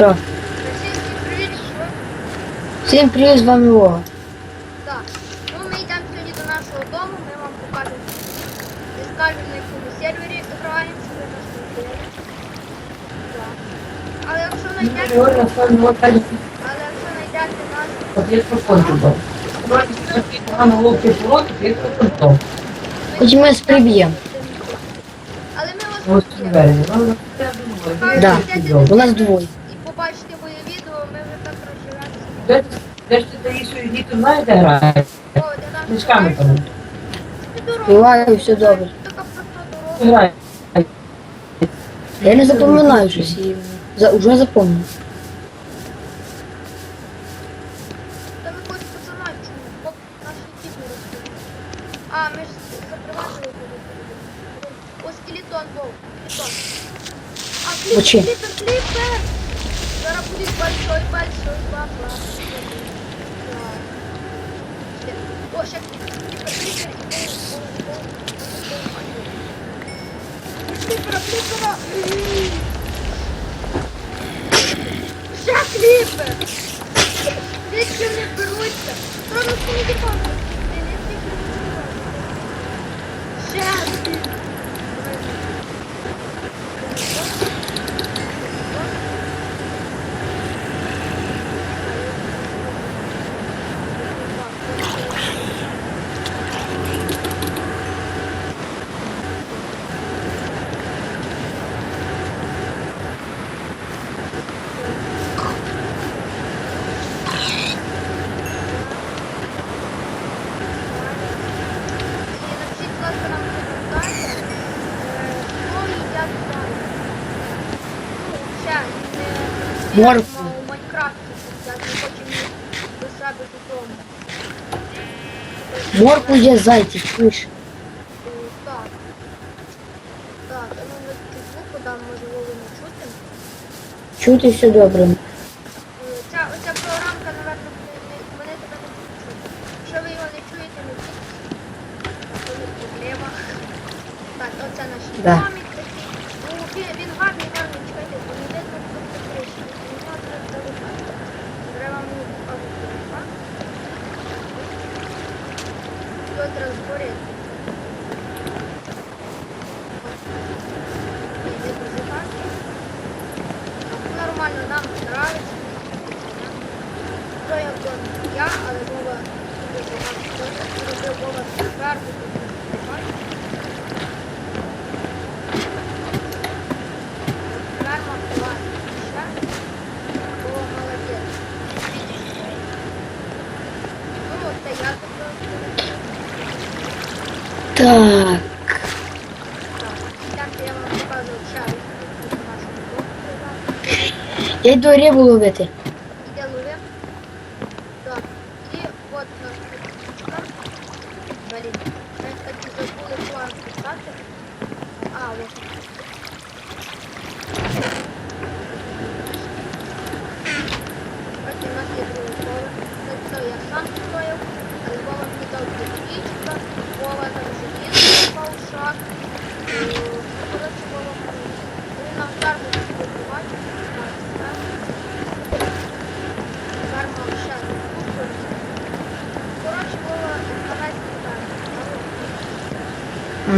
Що? Російський привіт, що? Всім привіт, з вами Вова. Так. Ну, ми йдемо сьогодні до нашого дому, ми вам покажемо. І скажемо, на якому сервері граємо, що ви нас не вбили. Так. Але якщо знайдете, Реально, сам вот так але якщо знайдете нас, вот я проходжу. Вроде такие погано ловкий пилот, я проходжу. Хоч ми вас приб'ємо. але ми вас Вот вб'ємо. реально, ну, я думаю, Да. я сделал. У нас двоє. Де ж- Де ж ти Таїсію діти знаєте грає? О, де там Книжками там. Співаю, все добре. Така проста дорога. Грає. Я не запам'ятаю щось і за, уже запомнив. Та ви хоч пацана чули, поки наш тіп не розповів. А, ми ж заприватили туди. О, скелетон був. Скелетон. А, Мочи. кліпер, кліпер, кліпер. Зараз буде большой, большой, баба. О, ще кліпер, кліпер, кліпер. Кліпера, кліпера. Ще кліпер. Звідки вони беруться? Правда, що не діпати. Ще один. не Моркву. працюємо у Майнкрафті, я не хочемо їх до себе додому. Морку є зайці, чуєш? Е, Так. Так, а ну ми чуть звуку дам, може Вову не чути. Чути все добре. transporeto. Так. Я йду рибу ловити.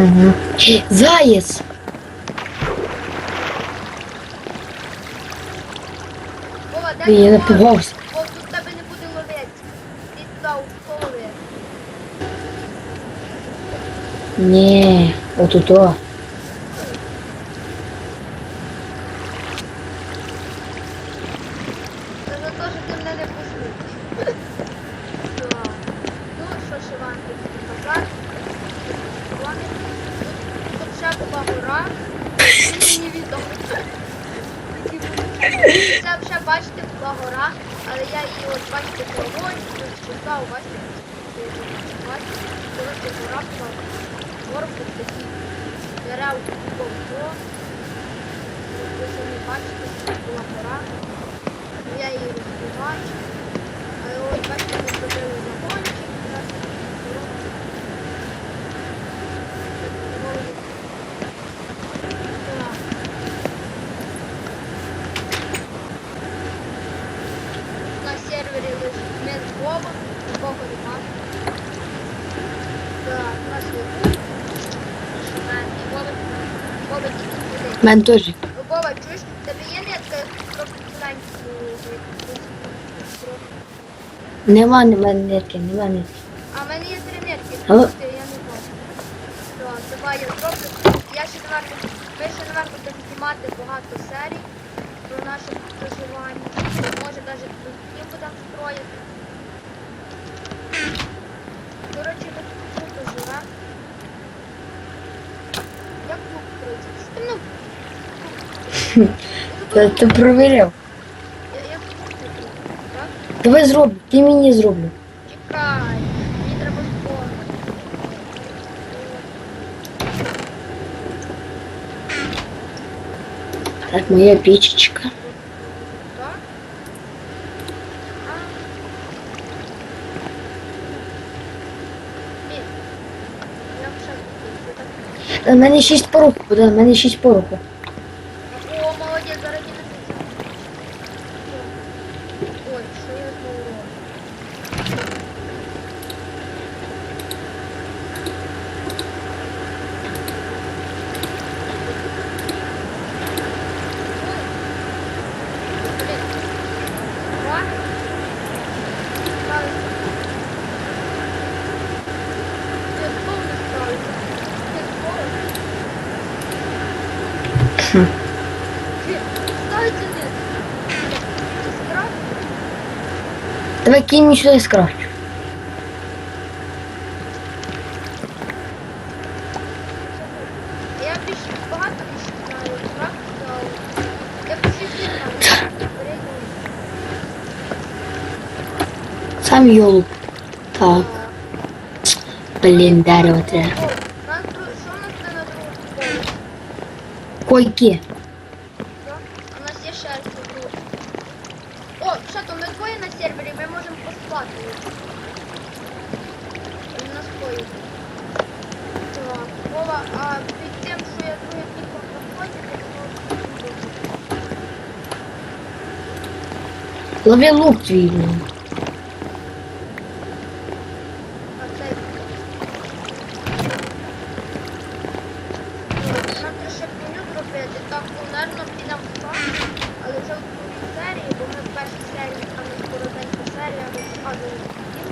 Угу. Заєць! Вова, де Блін, я ти напугався. Вов, тут тебе не буде ловець. Ти туди у половину. Ні, отуто. Це за те, що ти мене не послухаєш. Це вже, бачите, була гора, але я її от бачите тут спускав, бачите. Коротше, гора була. Горбик такий. Дерев було. Ви самі бачите, була гора. Я її розбиваю. Але бачите, ми зробили загончик. Вова, такого нема. Так, у нас є Вова. Шукаємо. І Вова. Вова тільки. У мене теж. Вова, чуєш, тебе є нитка трохи? Нема, нема нитки, нема нитки. А в мене є три нитки, Але- я не бачу. Так, давай я зроблю. Я ще наверно, ми ще наверно будемо знімати багато серій про наше проживання. Може навіть тут дім будемо строїти. Коротше, ми тут круто живемо. Як клуб строїться? Ну, Та ти провіряв. я, я тут так? Давай зроблю, ти мені зроблю. Чекай, мені треба спорт. Так, моя пічечка. У мене шість пороху, да, в мене шість пороху. О, став. Я всі всі знаю. Передній. Сам йолуп. Так, блін, дерево треба. Койки. Що? А у нас є ще один друг. О, що то ми двоє на сервері, ми можемо поспати. Він нас поїде. Так, Вова, а під тим, що я другий тільки проходить, то Лови лук твій. зробити. Так, ну, наверно, підемо в сон, але вже в другій серії, бо ми в першій серії, там не коротенька серія, ми показували дім.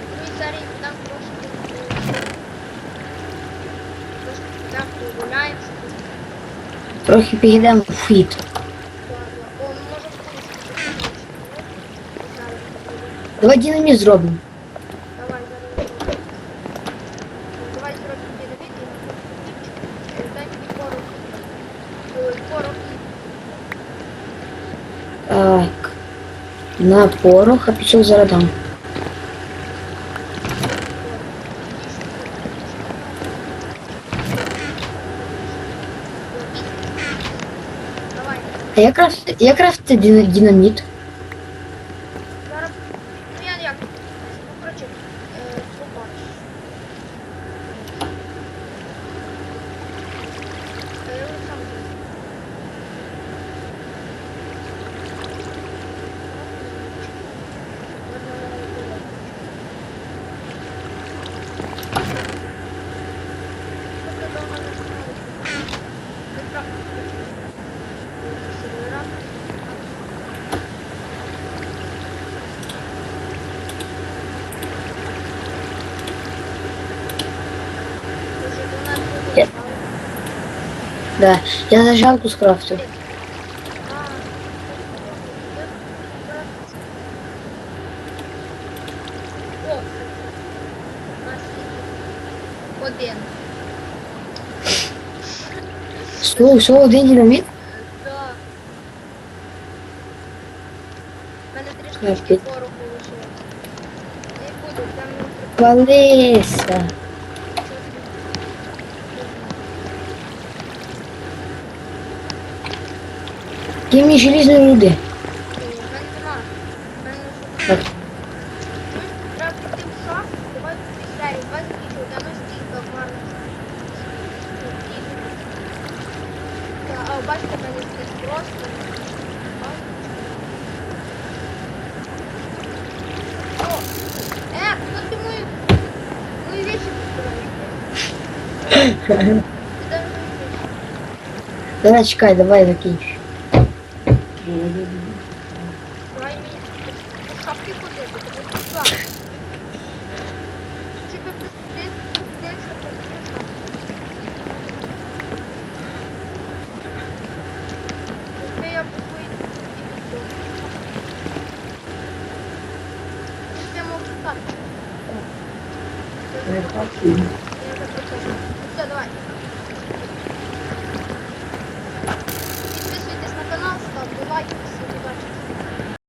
В другій серії підемо трошки... е, Трошки підемо погуляємося. Трохи підійдемо в хід. О, ми можемо вкусити. Не знаю, як це буде. Давай динаміт зробимо. На порох, а пішов зараз дам. Давай. А якраз, якраз це дина- динаміт. Зараз. Ну я як. Ну, коротше, е, побачиш. Та я вже сам знаю. Я- Да. Я зажалку скрафтив. О, у нас є один. Що, що один динаміт? Да. У мене три Так, штучки і- пороху лишилось. Не буду, там не Валися. Ти мені желізної руди. Так. Треба піти в шах, давай підстріляй, давай скічу, там стійка гарна. А бачите, мене тут просто. Э, кто ты мою, мою вещи? Давай, чекай, давай закинь. Давай мені по шапки ходити, тому що так. Чи би ти десь шапки? Якби я буквою Я можу так. Я вже почав. Все, давай.